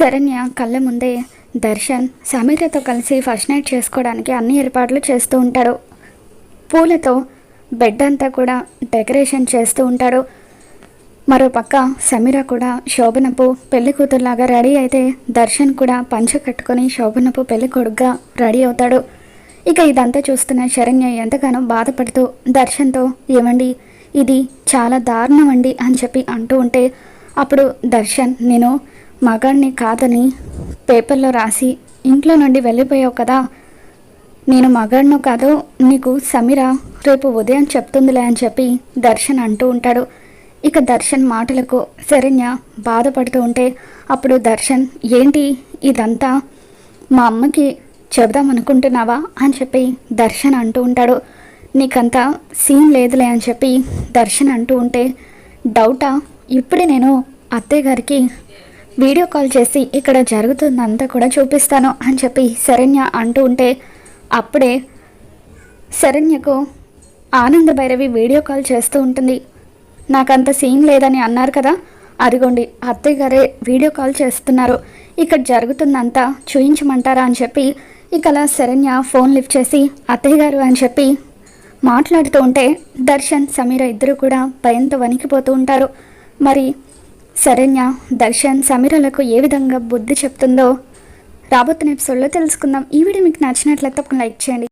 శరణ్య కళ్ళ ముందే దర్శన్ సమీరతో కలిసి ఫస్ట్ నైట్ చేసుకోవడానికి అన్ని ఏర్పాట్లు చేస్తూ ఉంటాడు. పూలతో బెడ్ అంతా కూడా డెకరేషన్ చేస్తూ ఉంటాడు. మరోపక్క సమీర కూడా శోభనపు పెళ్ళి కూతురులాగా రెడీ అయితే దర్శన్ కూడా పంచ కట్టుకొని శోభనపు పెళ్ళి కొడుగ్గా రెడీ అవుతాడు. ఇక ఇదంతా చూస్తున్న శరణ్య ఎంతగానో బాధపడుతూ దర్శన్తో ఏమండి ఇది చాలా దారుణం అండి అని చెప్పి అంటూ ఉంటే అప్పుడు దర్శన్ నేను మగాడిని కాదని పేపర్లో రాసి ఇంట్లో నుండి వెళ్ళిపోయావు కదా. నేను మగాడినో కాదు నీకు సమీర రేపు ఉదయం చెప్తుందిలే అని చెప్పి దర్శన్ అంటూ ఉంటాడు. ఇక దర్శన్ మాటలకు శరణ్య బాధపడుతూ ఉంటే అప్పుడు దర్శన్ ఏంటి ఇదంతా? మా అమ్మకి చెబుదాం అనుకుంటున్నావా? అని చెప్పి దర్శన్ అంటూ ఉంటాడు. నీకంతా సీన్ లేదులే అని చెప్పి దర్శన్ అంటూ ఉంటే డౌటా? ఇప్పుడే నేను అత్తయ్య గారికి వీడియో కాల్ చేసి ఇక్కడ జరుగుతుందంతా కూడా చూపిస్తాను అని చెప్పి శరణ్య అంటూ ఉంటే అప్పుడే శరణ్యకు ఆనంద భైరవి వీడియో కాల్ చేస్తూ ఉంటుంది. నాకంత సీన్ లేదని అన్నారు కదా. అదిగోండి అత్తయ్య గారే వీడియో కాల్ చేస్తున్నారు. ఇక్కడ జరుగుతుందంతా చూయించమంటారా అని చెప్పి ఇక అలా శరణ్య ఫోన్ లిఫ్ట్ చేసి అత్తయ్య గారు అని చెప్పి మాట్లాడుతూ ఉంటే దర్శన్ సమీర ఇద్దరు కూడా భయంతో వణికిపోతూ ఉంటారు. మరి శరణ్య దర్శన్ సమీరలకు ఏ విధంగా బుద్ధి చెప్తుందో రాబోతున్న ఎపిసోడ్లో తెలుసుకుందాం. ఈ వీడియో మీకు నచ్చినట్లయితే ఒక లైక్ చేయండి.